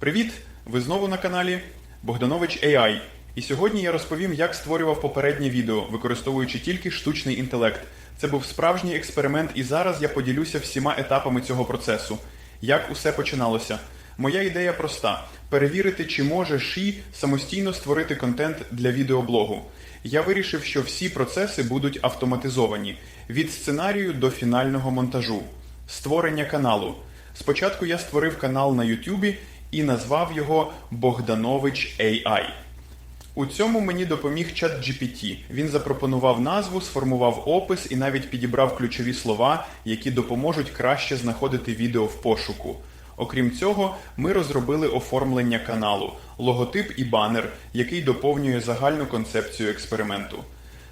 Привіт! Ви знову на каналі Богданович AI. І сьогодні я розповім, як створював попереднє відео, використовуючи тільки штучний інтелект. Це був справжній експеримент, і зараз я поділюся всіма етапами цього процесу. Як усе починалося? Моя ідея проста: перевірити, чи може Ші самостійно створити контент для відеоблогу. Я вирішив, що всі процеси будуть автоматизовані від сценарію до фінального монтажу, створення каналу. Спочатку я створив канал на Ютубі і назвав його Богданович AI. У цьому мені допоміг чат GPT. Він запропонував назву, сформував опис і навіть підібрав ключові слова, які допоможуть краще знаходити відео в пошуку. Окрім цього, ми розробили оформлення каналу, логотип і банер, який доповнює загальну концепцію експерименту.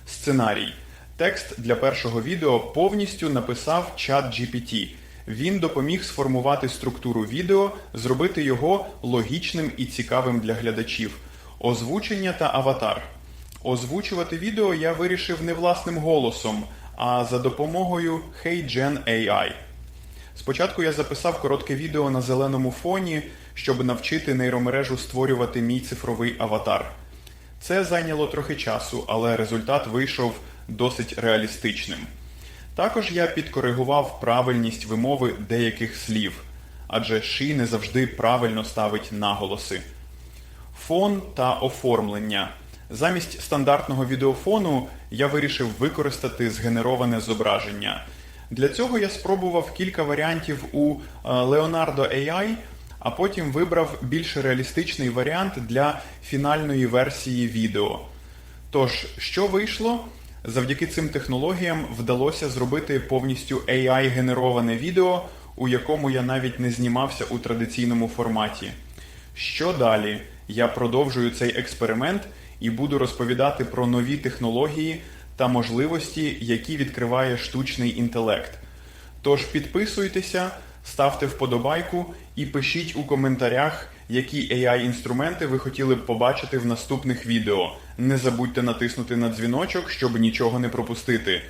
Сценарій. Текст для першого відео повністю написав чат GPT. Він допоміг сформувати структуру відео, зробити його логічним і цікавим для глядачів. Озвучення та аватар. Озвучувати відео я вирішив не власним голосом, а за допомогою HeyGen AI. Спочатку я записав коротке відео на зеленому фоні, щоб навчити нейромережу створювати мій цифровий аватар. Це зайняло трохи часу, але результат вийшов досить реалістичним. Також я підкоригував правильність вимови деяких слів, адже Ші не завжди правильно ставить наголоси. Фон та оформлення. Замість стандартного відеофону я вирішив використати згенероване зображення. Для цього я спробував кілька варіантів у е, Leonardo AI, а потім вибрав більш реалістичний варіант для фінальної версії відео. Тож, що вийшло? Завдяки цим технологіям вдалося зробити повністю AI-генероване відео, у якому я навіть не знімався у традиційному форматі. Що далі? Я продовжую цей експеримент і буду розповідати про нові технології та можливості, які відкриває штучний інтелект. Тож підписуйтеся, ставте вподобайку і пишіть у коментарях, які AI-інструменти ви хотіли б побачити в наступних відео. Не забудьте натиснути на дзвіночок, щоб нічого не пропустити.